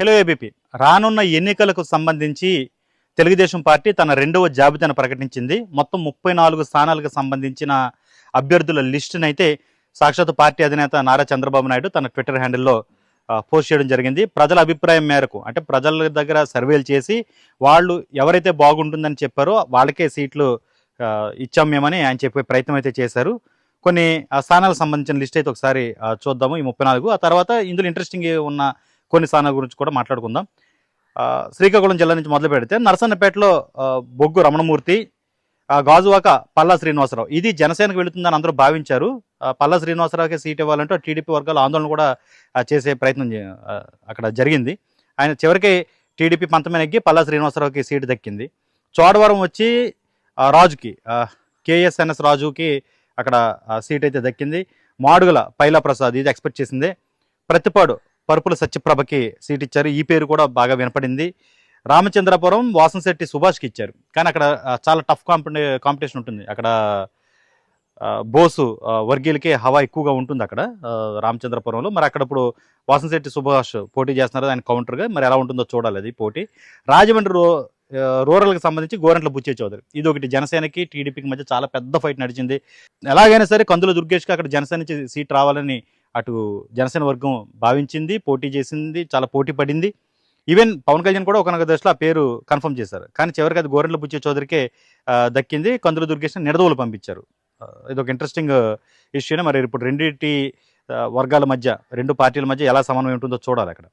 Hello ABP రానున్న ఎన్నికలకు సంబంధించి తెలుగుదేశం పార్టీ తన రెండవ జాబితాను ప్రకటించింది. మొత్తం ముప్పై నాలుగు స్థానాలకు సంబంధించిన అభ్యర్థుల లిస్టునైతే సాక్షాత్ పార్టీ అధినేత నారా చంద్రబాబు నాయుడు తన ట్విట్టర్ హ్యాండిల్లో పోస్ట్ చేయడం జరిగింది. ప్రజల అభిప్రాయం మేరకు అంటే ప్రజల దగ్గర సర్వేలు చేసి వాళ్ళు ఎవరైతే బాగుంటుందని చెప్పారో వాళ్ళకే సీట్లు ఇచ్చాం మేమని ఆయన చెప్పే ప్రయత్నం అయితే చేశారు. కొన్ని ఆ స్థానాలకు సంబంధించిన లిస్ట్ అయితే ఒకసారి చూద్దాము ఈ ముప్పై నాలుగు. ఆ తర్వాత ఇందులో ఇంట్రెస్టింగ్ ఉన్న కొన్ని స్థానాల గురించి కూడా మాట్లాడుకుందాం. శ్రీకాకుళం జిల్లా నుంచి మొదలు పెడితే నరసన్నపేటలో బొగ్గు రమణమూర్తి ఆ, గాజువాక పల్లా శ్రీనివాసరావు. ఇది జనసేనకు వెళుతుందని అందరూ భావించారు. ఆ, పల్లా శ్రీనివాసరావుకి సీట్ ఇవ్వాలంటే టీడీపీ వర్గాలు ఆందోళన కూడా చేసే ప్రయత్నం చే- అక్కడ జరిగింది. ఆయన చివరికి టీడీపీ పంతమే నెగ్గి పల్లా శ్రీనివాసరావుకి సీటు దక్కింది. చోడవరం వచ్చి రాజుకి కేఎస్ఎన్ఎస్ రాజుకి అక్కడ సీట్ అయితే దక్కింది. మాడుగుల పైలా ప్రసాద్ ఇది ఎక్స్పెక్ట్ చేసింది. ప్రతిపాడు పరుపుల సత్యప్రభకి సీట్ ఇచ్చారు. ఈ పేరు కూడా బాగా వినపడింది. రామచంద్రపురం వాసంశెట్టి సుభాష్కి ఇచ్చారు. కానీ అక్కడ చాలా టఫ్ కాంపిటే కాంపిటీషన్ ఉంటుంది. అక్కడ బోసు వర్గీయులకే హవా ఎక్కువగా ఉంటుంది అక్కడ రామచంద్రపురంలో. మరి అక్కడ ఇప్పుడు వాసంశెట్టి సుభాష్ పోటీ చేస్తున్నారు. ఆయన కౌంటర్గా. మరి ఎలా ఉంటుందో చూడాలి అది పోటీ. రాజమండ్రి రో రూరల్కి సంబంధించి గోరంట్ల బుచ్చే చౌదరి. ఇది ఒకటి జనసేనకి టీడీపీకి మధ్య చాలా పెద్ద ఫైట్ నడిచింది. ఎలాగైనా సరే కందుల దుర్గేష్కి అక్కడ జనసేన నుంచి సీట్ రావాలని అటు జనసేన వర్గం భావించింది పోటీ చేసింది చాలా పోటీ పడింది. ఈవెన్ పవన్ కళ్యాణ్ కూడా ఒకనొక దశలో ఆ పేరు కన్ఫర్మ్ చేశారు. కానీ చివరికి అది గోరెంట్ల పుచ్చి చౌదరికే దక్కింది. కందుల దుర్గేష్ని నిడదవులు పంపించారు. ఇది ఒక ఇంట్రెస్టింగ్ ఇష్యూనే మరి ఇప్పుడు రెండింటి వర్గాల మధ్య రెండు పార్టీల మధ్య ఎలా సమన్వయం ఉంటుందో చూడాలి అక్కడ.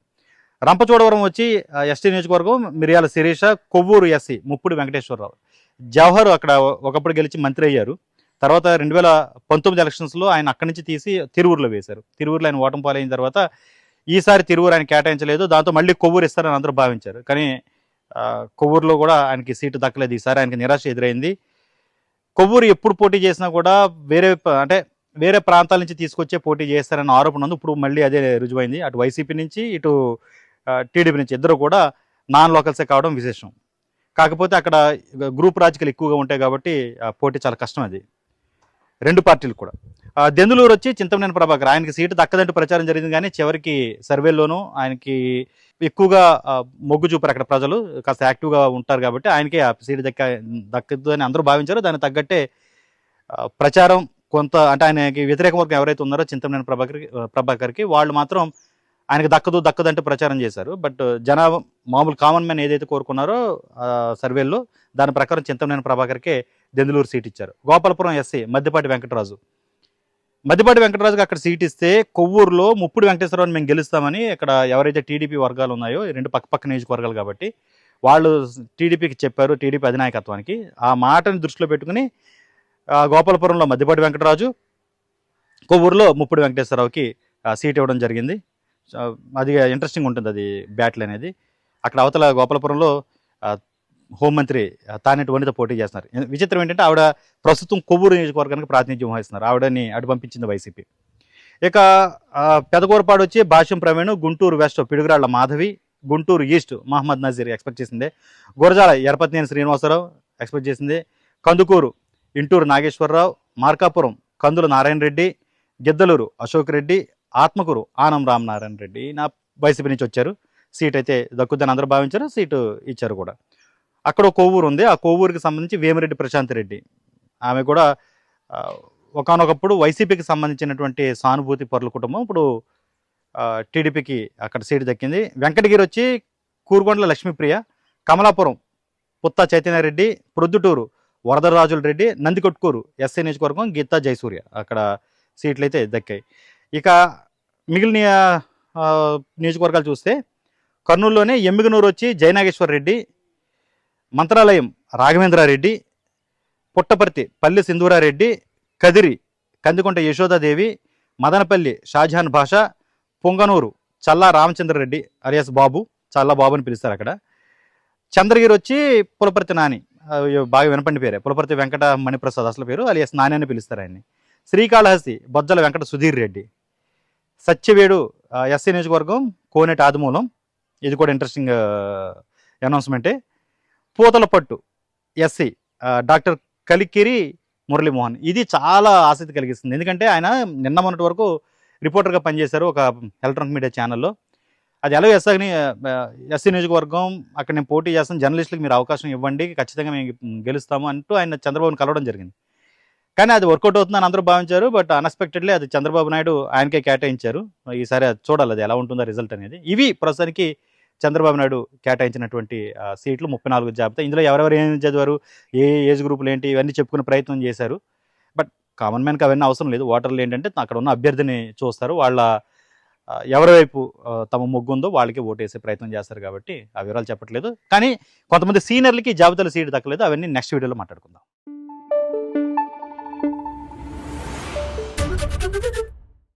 రంపచోడవరం వచ్చి ఎస్టీ నియోజకవర్గం మిరియాల శిరీష కొవ్వూరు ఎస్సీ ముప్పుడు వెంకటేశ్వరరావు. జవహర్ అక్కడ ఒకప్పుడు గెలిచి మంత్రి అయ్యారు. తర్వాత రెండు వేల పంతొమ్మిది ఎలక్షన్స్లో ఆయన అక్కడి నుంచి తీసి తిరువురులో వేశారు. తిరువురులో ఆయన ఓటమి పాలైన తర్వాత ఈసారి తిరువురు ఆయన కేటాయించలేదు. దాంతో మళ్ళీ కొవ్వూరు ఇస్తారని అందరూ భావించారు. కానీ కొవ్వూరులో కూడా ఆయనకి సీటు దక్కలేదు. ఈసారి ఆయనకి నిరాశ ఎదురైంది. కొవ్వూరు ఎప్పుడు పోటీ చేసినా కూడా వేరే అంటే వేరే ప్రాంతాల నుంచి తీసుకొచ్చే పోటీ చేస్తారన్న ఆరోపణ ఉంది. ఇప్పుడు మళ్ళీ అదే రుజువైంది. అటు వైసీపీ నుంచి ఇటు టీడీపీ నుంచి ఇద్దరు కూడా నాన్ లోకల్సే కావడం విశేషం. కాకపోతే అక్కడ గ్రూప్ రాజకీయాలు ఎక్కువగా ఉంటాయి కాబట్టి ఆ, పోటీ చాలా కష్టం అది. రెండు పార్టీలు కూడా. దెందులూరు వచ్చి చింతమనేని ప్రభాకర్ ఆయనకి సీటు దక్కదంటూ ప్రచారం జరిగింది కానీ చివరికి సర్వేలోనూ ఆయనకి ఎక్కువగా మొగ్గు చూపారు అక్కడ ప్రజలు. కాస్త యాక్టివ్గా ఉంటారు కాబట్టి ఆయనకే ఆ సీటు దక్క దక్కదు అని అందరూ భావించారు. దానికి తగ్గట్టే ప్రచారం కొంత అంటే ఆయనకి వ్యతిరేక వర్గం ఎవరైతే ఉన్నారో చింతమనేని ప్రభాకర్ ప్రభాకర్కి వాళ్ళు మాత్రం ఆయనకు దక్కదు దక్కదు అంటే ప్రచారం చేశారు. బట్ జనాభా మామూలు కామన్ మ్యాన్ ఏదైతే కోరుకున్నారో సర్వేల్లో దాని ప్రకారం చింతమనేని ప్రభాకర్కే దెందులూరు సీట్ ఇచ్చారు. గోపాలపురం ఎస్సీ మద్దిపాటి వెంకటరాజు. మద్దిపాటి వెంకటరాజుకి అక్కడ సీట్ ఇస్తే కొవ్వూరులో ముప్పుడు వెంకటేశ్వరరావుని మేము గెలుస్తామని ఇక్కడ ఎవరైతే టీడీపీ వర్గాలు ఉన్నాయో రెండు పక్క పక్క నియోజకవర్గాలు కాబట్టి వాళ్ళు టీడీపీకి చెప్పారు టీడీపీ అధినాయకత్వానికి. ఆ మాటని దృష్టిలో పెట్టుకుని గోపాలపురంలో మద్దిపాటి వెంకటరాజు కొవ్వూరులో ముప్పుడు వెంకటేశ్వరరావుకి సీట్ ఇవ్వడం జరిగింది. అది ఇంట్రెస్టింగ్ ఉంటుంది అది బ్యాటిల్ అనేది. అక్కడ అవతల గోపాలపురంలో హోంమంత్రి తానేటి వనిత పోటీ చేస్తున్నారు. విచిత్రం ఏంటంటే ఆవిడ ప్రస్తుతం కొవ్వూరు నియోజకవర్గానికి ప్రాతినిధ్యం వహిస్తున్నారు. ఆవిడని అటు పంపించింది వైసీపీ. ఇక పెదగూరపాడు వచ్చి Bhashyam Praveen Guntur west Piduguralla Madhavi Guntur east Mohammed Nazeer expect చేసింది. గురజాల ఎరపతినేని శ్రీనివాసరావు ఎక్స్పెక్ట్ చేసింది. కందుకూరు ఇంటూరు నాగేశ్వరరావు మార్కాపురం కందుల నారాయణ రెడ్డి గిద్దలూరు అశోక్ రెడ్డి ఆత్మకూరు ఆనం రామనారాయణ రెడ్డి నా వైసీపీ నుంచి వచ్చారు. సీట్ అయితే దక్కుద్దని అందరూ భావించారు సీటు ఇచ్చారు కూడా. అక్కడ ఒక కొవ్వూరు ఉంది. ఆ కొవ్వూరుకి సంబంధించి వేమిరెడ్డి ప్రశాంత్ రెడ్డి. ఆమె కూడా ఒకనొకప్పుడు వైసీపీకి సంబంధించినటువంటి సానుభూతి పరుల కుటుంబం. ఇప్పుడు టీడీపీకి అక్కడ సీటు దక్కింది. వెంకటగిరి వచ్చి కూరుగొండల లక్ష్మీప్రియ కమలాపురం పుత్తా చైతన్యారెడ్డి ప్రొద్దుటూరు వరదరాజుల రెడ్డి నందికొట్కూరు ఎస్సీ నియోజకవర్గం గీతా జయసూర్య అక్కడ సీట్లు అయితే దక్కాయి. ఇక మిగిలిన నియోజకవర్గాలు చూస్తే కర్నూలులోనే ఎమ్మిగనూరు వచ్చి జయనాగేశ్వర రెడ్డి మంత్రాలయం రాఘవేంద్రారెడ్డి పుట్టపర్తి పల్లి సింధూరారెడ్డి కదిరి కందికొంట యశోదాదేవి మదనపల్లి షాజహాన్ భాష పొంగనూరు చల్లా రామచంద్రరెడ్డి అలియాస్ బాబు చల్లా బాబు అని పిలుస్తారు అక్కడ. చంద్రగిరి వచ్చి పులపర్తి నాని బాగా వినపండి పేరే పులపర్తి వెంకట మణిప్రసాద్ అసలు పేరు అలియాస్ నాని అని పిలుస్తారు ఆయన్ని. శ్రీకాళహస్తి బొజ్జల వెంకట సుధీర్ రెడ్డి సత్యవేడు ఎస్సీ నియోజకవర్గం కోనేటి ఆదిమూలం ఇది కూడా ఇంట్రెస్టింగ్ అనౌన్స్మెంటే పూతలపట్టు ఎస్సీ డాక్టర్ కలికిరి మురళీమోహన్. ఇది చాలా ఆసక్తి కలిగిస్తుంది. ఎందుకంటే ఆయన నిన్న మొన్నటి వరకు రిపోర్టర్గా పనిచేశారు ఒక ఎలక్ట్రానిక్ మీడియా ఛానల్లో. అది ఎలా ఎస్ఐని ఎస్సీ నియోజకవర్గం అక్కడ నేను పోటీ చేస్తాను జర్నలిస్టులకు మీరు అవకాశం ఇవ్వండి ఖచ్చితంగా మేము గెలుస్తాము అంటూ ఆయన చంద్రబాబుని కలవడం జరిగింది. కానీ అది వర్కౌట్ అవుతుందని అందరూ భావించారు బట్ అన్ఎక్స్పెక్టెడ్లీ అది చంద్రబాబు నాయుడు ఆయనకే కేటాయించారు. ఈసారి అది చూడాలి అది ఎలా ఉంటుందో రిజల్ట్ అనేది. ఇవి ప్రస్తుతానికి చంద్రబాబు నాయుడు కేటాయించినటువంటి సీట్లు ముప్పై నాలుగు జాబితా. ఇందులో ఎవరెవరు ఏం చదివారు ఏ ఏజ్ గ్రూపులు ఏంటి ఇవన్నీ చెప్పుకునే ప్రయత్నం చేశారు. బట్ కామన్ మ్యాన్కి అవన్నీ అవసరం లేదు. ఓటర్లు ఏంటంటే అక్కడ ఉన్న అభ్యర్థిని చూస్తారు. వాళ్ళ ఎవరివైపు తమ మొగ్గు ఉందో వాళ్ళకి ఓటేసే ప్రయత్నం చేస్తారు కాబట్టి ఆ వివరాలు చెప్పట్లేదు. కానీ కొంతమంది సీనియర్లకి జాబితాలో సీట్ దక్కలేదు. అవన్నీ నెక్స్ట్ వీడియోలో మాట్లాడుకుందాం.